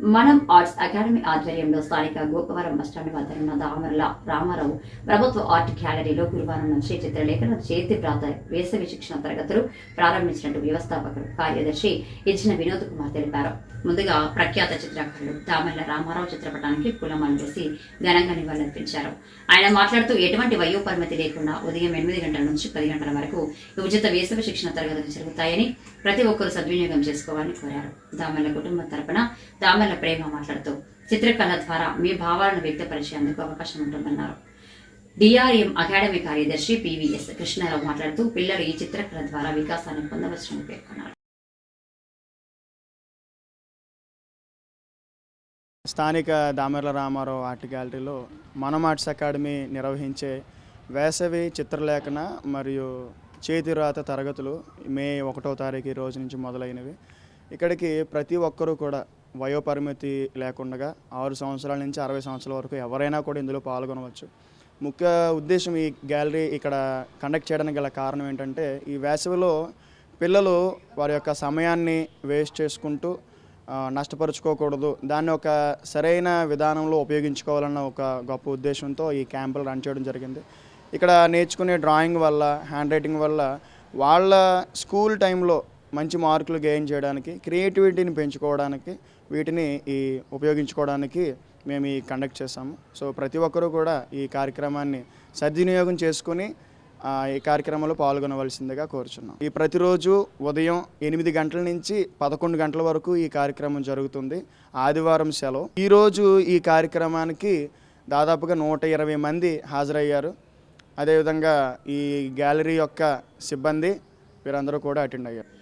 మనం arts academy ఆధ్వర్యంలో స్థానిక గోకవరం బస్టాండ్ వద్ద ఉన్న దామర్ల రామారావు ప్రభుత్వ ఆర్ట్ గ్యాలరీలో గురువారం నుంచి చిత్రలేఖన చేతి ప్రాత వేసవి శిక్షణ తరగతులు ప్రారంభించినట్టు వ్యవస్థాపకులు కార్యదర్శి ఇచ్చిన వినోద్ కుమార్ తెలిపారు. ముందుగా ప్రఖ్యాత చిత్రకారుడు దామర్ల రామారావు చిత్రపటానికి పూలమాలు వేసి ఘనంగా నివాళులర్పించారు. ఆయన మాట్లాడుతూ ఎటువంటి వయో పరిమితి లేకుండా ఉదయం ఎనిమిది గంటల నుంచి పది గంటల వరకు ఉచిత వేసవి శిక్షణ తరగతులు జరుగుతాయని ప్రతి ఒక్కరూ సద్వినియోగం చేసుకోవాలని కోరారు. దామర్ల కుటుంబం తరపున దామర్ల ప్రేమ మాట్లాడుతూ చిత్రకళ ద్వారా మీ భావాలను వ్యక్తపరిచేందుకు అవకాశం ఉంటుందన్నారు. డిఆర్ఎం అకాడమీ కార్యదర్శి పివిఎస్ కృష్ణారావు మాట్లాడుతూ పిల్లలు ఈ చిత్రకళ ద్వారా వికాసాన్ని పొందవచ్చని పేర్కొన్నారు. స్థానిక దామెర్ల రామారావు ఆర్ట్ గ్యాలరీలో మనం ఆర్ట్స్ అకాడమీ నిర్వహించే వేసవి చిత్రలేఖన మరియు చేతిరాత తరగతులు మే ఒకటో తారీఖు రోజు నుంచి మొదలైనవి. ఇక్కడికి ప్రతి ఒక్కరూ కూడా వయోపరిమితి లేకుండా ఆరు సంవత్సరాల నుంచి అరవై సంవత్సరాల వరకు ఎవరైనా కూడా ఇందులో పాల్గొనవచ్చు. ముఖ్య ఉద్దేశం ఈ గ్యాలరీ ఇక్కడ కండక్ట్ చేయడానికి గల కారణం ఏంటంటే ఈ వేసవిలో పిల్లలు వారి యొక్క సమయాన్ని వేస్ట్ చేసుకుంటూ నష్టపరుచుకోకూడదు. దాన్ని ఒక సరైన విధానంలో ఉపయోగించుకోవాలన్న ఒక గొప్ప ఉద్దేశంతో ఈ క్యాంపులు రన్ చేయడం జరిగింది. ఇక్కడ నేర్చుకునే డ్రాయింగ్ వల్ల హ్యాండ్ రైటింగ్ వల్ల వాళ్ళ స్కూల్ టైంలో మంచి మార్కులు గెయిన్ చేయడానికి క్రియేటివిటీని పెంచుకోవడానికి వీటిని ఈ ఉపయోగించుకోవడానికి మేము ఈ కండక్ట్ చేస్తాము. సో ప్రతి ఒక్కరూ కూడా ఈ కార్యక్రమాన్ని సద్వినియోగం చేసుకుని ఈ కార్యక్రమంలో పాల్గొనవలసిందిగా కోరుచున్నాం. ఈ ప్రతిరోజు ఉదయం ఎనిమిది గంటల నుంచి పదకొండు గంటల వరకు ఈ కార్యక్రమం జరుగుతుంది. ఆదివారం సెలవు. ఈరోజు ఈ కార్యక్రమానికి దాదాపుగా నూట ఇరవై మంది హాజరయ్యారు. అదేవిధంగా ఈ గ్యాలరీ యొక్క సిబ్బంది వీరందరూ కూడా అటెండ్ అయ్యారు.